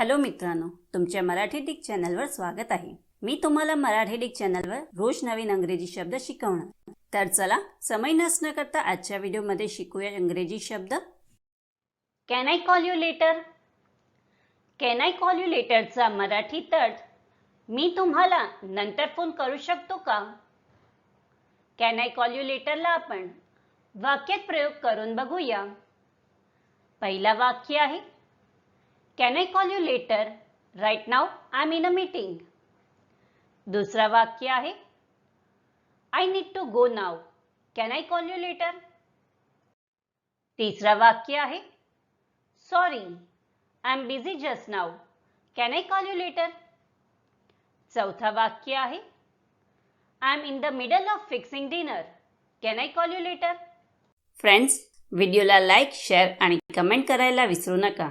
Hello मित्रांनो तुमच्या Marathi Dick चॅनलवर स्वागत आहे. मी तुम्हाला मराठी डिक चॅनलवर रोज नवीन अंग्रेजी शब्द शिकवणार. तर चला समय नसणं करता आजच्या व्हिडिओमध्ये शिकूया इंग्रजी शब्द. Can I call you later can I call you लेटरचा Marathi तट मी तुम्हाला नंतर फोन करू शकतो का? कॅन आय कॉल यू लेटरला आपण? वाक्यात प्रयोग करून बघूया. पहिला वाक्य आहे can I call you later right now I am in a meeting दुसरा वाक्य आहे I need to go now can I call you later तिसरा वाक्य आहे sorry I am busy just now can I call you later चौथा वाक्य आहे I am in the middle of fixing dinner can I call you later friends व्हिडिओला like share आणि comment करायला विसरू नका.